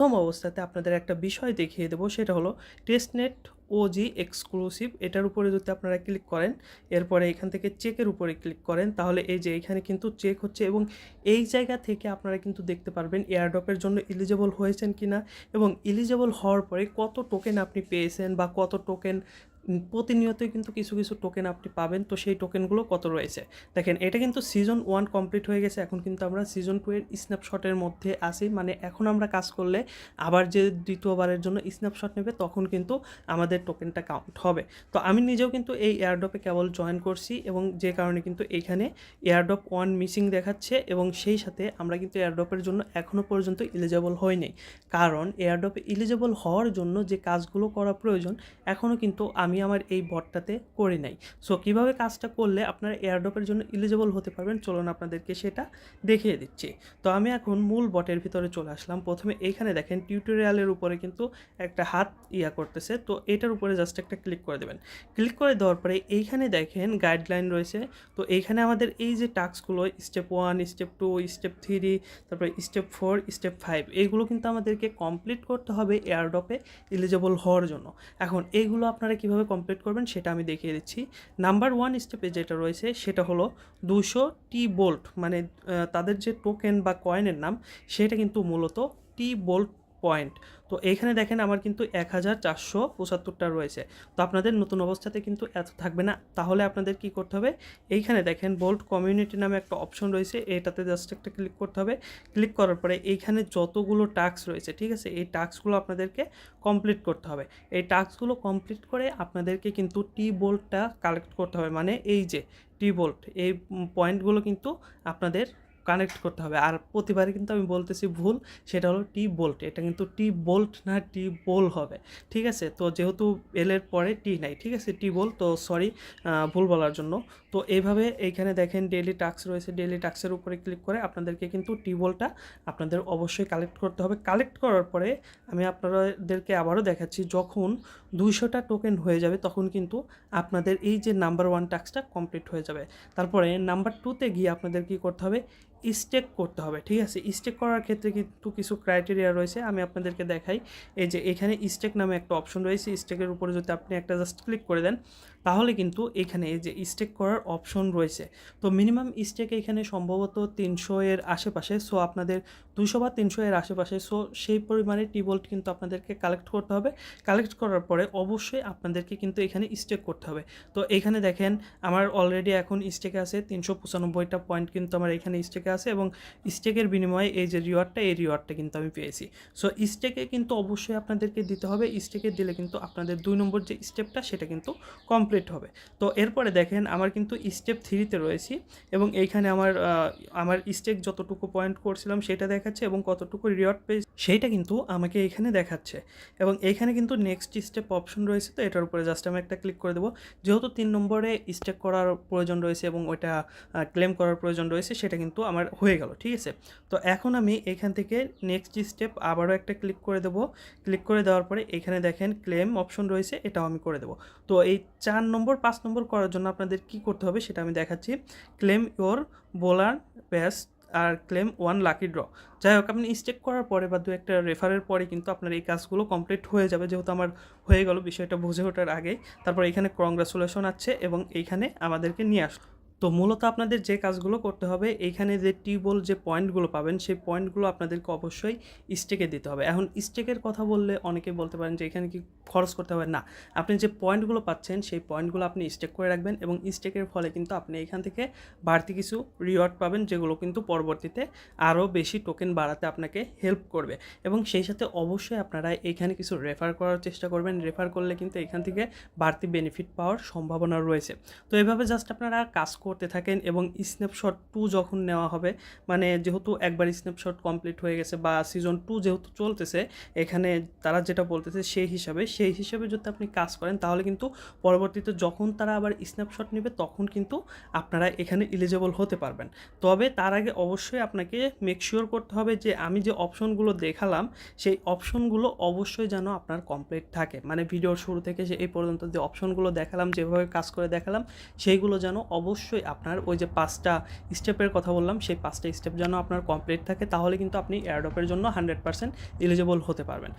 প্রথম অবস্থাতে আপনাদের একটা বিষয় দেখিয়ে দেবো, সেটা হলো টেস্টনেট ওজি এক্সক্লুসিভ এটার উপরে যদি আপনারা ক্লিক করেন, এরপরে এখান থেকে চেকের উপরে ক্লিক করেন, তাহলে এই যে এখানে কিন্তু চেক হচ্ছে এবং এই জায়গা থেকে আপনারা কিন্তু দেখতে পারবেন এয়ারড্রপের জন্য এলিজেবল হয়েছেন কি না এবং এলিজেবল হওয়ার পরে কত টোকেন আপনি পেয়েছেন বা কত টোকেন প্রতিনিয়তই কিন্তু কিছু কিছু টোকেন আপনি পাবেন। তো সেই টোকেনগুলো কত রয়েছে? দেখেন, এটা কিন্তু সিজন ওয়ান কমপ্লিট হয়ে গেছে। এখন কিন্তু আমরা সিজন টু এর স্ন্যাপশটের মধ্যে আসি মানে এখন আমরা কাজ করলে আবার যে দ্বিতীয়বারের জন্য স্ন্যাপশট নেবে, তখন কিন্তু আমাদের টোকেনটা কাউন্ট হবে। তো আমি নিজেও কিন্তু এই এয়ারড্রপে কেবল জয়েন করছি এবং যে কারণে কিন্তু এইখানে এয়ারড্রপ ওয়ান মিসিং দেখাচ্ছে এবং সেই সাথে আমরা কিন্তু এয়ারড্রপের জন্য এখনও পর্যন্ত ইলিজেবল হয়নি কারণ এয়ারড্রপে ইলিজেবল হওয়ার জন্য যে কাজগুলো করা প্রয়োজন এখনও কিন্তু আমি আমার এই বটটাতে করে নাই। সো কীভাবে কাজটা করলে আপনারা এয়ারড্রপের জন্য ইলিজেবল হতে পারবেন? চলুন আপনাদেরকে সেটা দেখিয়ে দিচ্ছি। তো আমি এখন মূল বটের ভিতরে চলে আসলাম। প্রথমে এইখানে দেখেন টিউটোরিয়ালের উপরে কিন্তু একটা হাত ইয়া করতেছে। তো এটার উপরে জাস্ট একটা ক্লিক করে দেবেন। ক্লিক করে দেওয়ার পরে এইখানে দেখেন গাইডলাইন রয়েছে। তো এইখানে আমাদের এই যে টাস্কগুলো step one step two step three তারপরে স্টেপ ফোর স্টেপ ফাইভ এইগুলো কিন্তু আমাদেরকে কমপ্লিট করতে হবে এয়ারড্রপে এলিজেবল হওয়ার জন্য। এখন এইগুলো আপনারা কীভাবে কমপ্লিট করবেন সেটা আমি দেখিয়ে দিচ্ছি। নাম্বার ওয়ান স্টেপে যেটা রয়েছে সেটা হলো দুশো টি বোল্ট মানে তাদের যে টোকেন বা কয়েনের নাম, সেটা কিন্তু মূলত টি বোল্ট পয়েন্ট। তো এইখানে দেখেন আমার কিন্তু এক হাজার চারশো পঁচাত্তরটা রয়েছে। তো আপনাদের নতুন অবস্থাতে কিন্তু এত থাকবে না। তাহলে আপনাদের কি করতে হবে? এইখানে দেখেন বোল্ট কমিউনিটি নামে একটা অপশন রয়েছে। এটাতে জাস্ট একটা ক্লিক করতে হবে। ক্লিক করার পরে এইখানে যতগুলো টাস্ক রয়েছে, ঠিক আছে? এই টাস্কগুলো আপনাদেরকে কমপ্লিট করতে হবে। এই টাস্কগুলো কমপ্লিট করে আপনাদেরকে কিন্তু টি বোল্টটা কালেক্ট করতে হবে। মানে এই যে টি বোল্ট এই পয়েন্টগুলো কিন্তু আপনাদের কানেক্ট করতে হবে। আর প্রতিবারে কিন্তু আমি বলতেছি ভুল, সেটা হলো টি বোল্ট এটা কিন্তু টি বোল্ট না টি বোল হবে, ঠিক আছে? তো যেহেতু এলের পরে টি নাই, ঠিক আছে? টি বোল তো সরি ভুল বলার জন্য। তো এইভাবে এইখানে দেখেন ডেলি টাস্ক রয়েছে ডেলি টাস্কের উপরে ক্লিক করে আপনাদেরকে কিন্তু টি বোলটা আপনাদের অবশ্যই কালেক্ট করতে হবে। কালেক্ট করার পরে আমি আপনাদেরকে আবারও দেখাচ্ছি, যখন দুইশোটা টোকেন হয়ে যাবে, তখন কিন্তু আপনাদের এই যে নাম্বার ওয়ান টাস্কটা কমপ্লিট হয়ে যাবে। তারপরে নাম্বার টুতে গিয়ে আপনাদের কি করতে হবে? স্টেক করতে হবে, ঠিক আছে? স্টেক করার ক্ষেত্রে কিন্তু কিছু ক্রাইটেরিয়া রয়েছে, আমি আপনাদেরকে দেখাই। এই যে এখানে স্টেক নামে একটা অপশন রয়েছে স্টেকের উপরে যদি আপনি একটা জাস্ট ক্লিক করে দেন তাহলে কিন্তু এখানে যে স্টেক করার অপশন রয়েছে। তো মিনিমাম স্টেক এখানে সম্ভবত তিনশো এর আশেপাশে সো আপনাদের দুশো বা তিনশো এর আশেপাশে সো সেই পরিমাণে টিবোল্ট কিন্তু আপনাদেরকে কালেক্ট করতে হবে। কালেক্ট করার পরে অবশ্যই আপনাদেরকে কিন্তু এখানে স্টেক করতে হবে। তো এখানে দেখেন, আমার অলরেডি এখন স্টেকে আছে তিনশো পঁচানব্বইটা পয়েন্ট কিন্তু আমার এখানে স্টেকে আছে এবং স্টেকের বিনিময়ে এই যে রিওয়ার্ডটা এই রিওয়ার্ডটা কিন্তু আমি পেয়েছি। সো স্টেকে কিন্তু অবশ্যই আপনাদেরকে দিতে হবে। স্টেকে দিলে কিন্তু আপনাদের দুই নম্বর যে স্টেপটা সেটা কিন্তু কমপ্লিট হবে। তো এরপরে দেখেন আমার কিন্তু স্টেপ থ্রিতে রয়েছি এবং এইখানে আমার আমার স্টেক যতটুকু পয়েন্ট করছিলাম সেটা দেখাচ্ছে এবং কতটুকু রিওয়ার্ড পেয়েছি সেইটা কিন্তু আমাকে এখানে দেখাচ্ছে। এবং এইখানে কিন্তু নেক্সট স্টেপ অপশন রয়েছে, তো এটার উপরে জাস্ট আমি একটা ক্লিক করে দেবো। যেহেতু তিন নম্বরে স্টেক করার প্রয়োজন রয়েছে এবং ওইটা ক্লেম করার প্রয়োজন রয়েছে সেটা কিন্তু আমার হয়ে গেল, ঠিক আছে? তো এখন আমি এখান থেকে নেক্সট স্টেপ আবারও একটা ক্লিক করে দেবো। ক্লিক করে দেওয়ার পরে এখানে দেখেন ক্লেম অপশন রয়েছে, এটাও আমি করে দেবো। তো এই চার নম্বর, পাঁচ নম্বর করার জন্য আপনাদের কি করতে হবে সেটা আমি দেখাচ্ছি। ক্লেম ইওর বোলার বেস্ট আর ক্লেম ওয়ান লাকি ড্র যাই হোক, আপনি স্টেক করার পরে বা দু একটা রেফারের পরে কিন্তু আপনার এই কাজগুলো কমপ্লিট হয়ে যাবে। যেহেতু আমার হয়ে গেল বিষয়টা বুঝে ওঠার আগে তারপর এখানে কংগ্রাচুলেশন আছে এবং এইখানে আমাদেরকে নিয়ে আসলো। তো মূলত আপনাদের যে কাজগুলো করতে হবে, এইখানে যে টিউবল যে পয়েন্টগুলো পাবেন, সেই পয়েন্টগুলো আপনাদেরকে অবশ্যই স্টেকে দিতে হবে। এখন স্টেকের কথা বললে অনেকে বলতে পারেন যে, এখানে কি খরচ করতে হবে? না। আপনি যে পয়েন্টগুলো পাচ্ছেন, সেই পয়েন্টগুলো আপনি স্টেক করে রাখবেন এবং স্টেকের ফলে কিন্তু আপনি এখান থেকে বাড়তি কিছু রিওয়ার্ড পাবেন, যেগুলো কিন্তু পরবর্তীতে আরও বেশি টোকেন বাড়াতে আপনাকে হেল্প করবে। এবং সেই সাথে অবশ্যই আপনারা এখানে কিছু রেফার করার চেষ্টা করবেন। রেফার করলে কিন্তু এখান থেকে বাড়তি বেনিফিট পাওয়ার সম্ভাবনা রয়েছে। তো এভাবে জাস্ট আপনারা কাজ করতে থাকেন এবং স্ন্যাপশট টু যখন নেওয়া হবে মানে যেহেতু একবার স্ন্যাপশট কমপ্লিট হয়ে গেছে বা সিজন টু যেহেতু চলতেছে, এখানে তারা যেটা বলতেছে সেই হিসাবে সেই হিসাবে যদি আপনি কাজ করেন তাহলে কিন্তু পরবর্তীতে যখন তারা আবার স্ন্যাপশট নেবে তখন কিন্তু আপনারা এখানে এলিজেবল হতে পারবেন। তবে তার আগে অবশ্যই আপনাকে মেকশিওর করতে হবে যে আমি যে অপশনগুলো দেখালাম, সেই অপশনগুলো অবশ্যই যেন আপনার কমপ্লিট থাকে। মানে ভিডিওর শুরু থেকে এই পর্যন্ত যে অপশনগুলো দেখালাম, যেভাবে কাজ করে দেখালাম, সেইগুলো যেন অবশ্যই অবশ্যই আপনার ওই যে পাঁচটা স্টেপের কথা বললাম, সেই পাঁচটা স্টেপ যেন আপনার কমপ্লিট থাকে, তাহলে কিন্তু আপনি এয়ারডপের জন্য হান্ড্রেড পার্সেন্ট এলিজেবল হতে পারবেন।